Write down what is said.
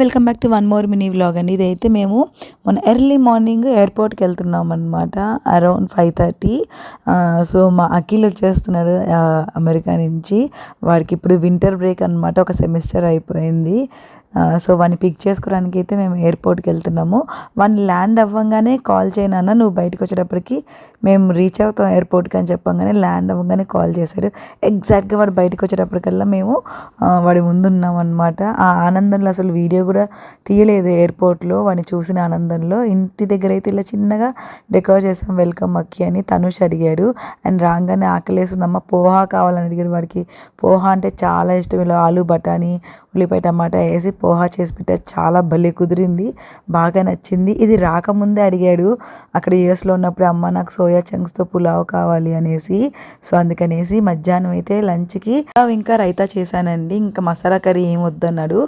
Welcome back to one more mini vlog అండి. ఇదైతే మేము మొన్న ఎర్లీ మార్నింగ్ ఎయిర్పోర్ట్కి వెళ్తున్నాం అనమాట అరౌండ్ ఫైవ్ థర్టీ సో మా అఖిల్ వచ్చేస్తున్నాడు అమెరికా నుంచి. వాడికి ఇప్పుడు వింటర్ బ్రేక్ అనమాట ఒక సెమిస్టర్ అయిపోయింది. సో వాడిని పిక్ చేసుకోవడానికి అయితే మేము ఎయిర్పోర్ట్కి వెళ్తున్నాము. వాడిని ల్యాండ్ అవ్వగానే కాల్ చేయనన్నా నువ్వు బయటకు వచ్చేటప్పటికి మేము రీచ్ అవుతాం ఎయిర్పోర్ట్కి అని చెప్పంగానే ల్యాండ్ అవ్వగానే కాల్ చేశాడు. ఎగ్జాక్ట్గా వాడు బయటకు వచ్చేటప్పటికల్లా మేము ఆ, వాడి ముందున్నాం అనమాట ఆ ఆనందంలో అసలు వీడియో కూడా తీయలేదు ఎయిర్పోర్ట్లో. వాడిని చూసిన ఆనందంలో ఇంటి దగ్గర అయితే ఇలా చిన్నగా డెకరేట్ చేసాం వెల్కమ్ అక్కి అని తనుష్ అడిగాడు. అండ్ రాగానే ఆకలేస్తుందమ్మ పోహా కావాలని అడిగాడు వాడికి. పోహా అంటే చాలా ఇష్టం. ఇలా ఆలు బఠానీ ఉల్లిపాయ టమాటా వేసి పోహా చేసి పెట్టా చాలా భలే కుదిరింది. బాగా నచ్చింది. ఇది రాకముందే అడిగాడు. అక్కడ యూఎస్లో ఉన్నప్పుడు అమ్మ నాకు సోయా చంక్స్తో పులావ్ కావాలి అనేసి. సో అందుకనేసి మధ్యాహ్నం అయితే లంచ్కి ఇంకా రైతా చేశానండి. ఇంకా మసాలా కర్రీ ఏం వద్దన్నాడు.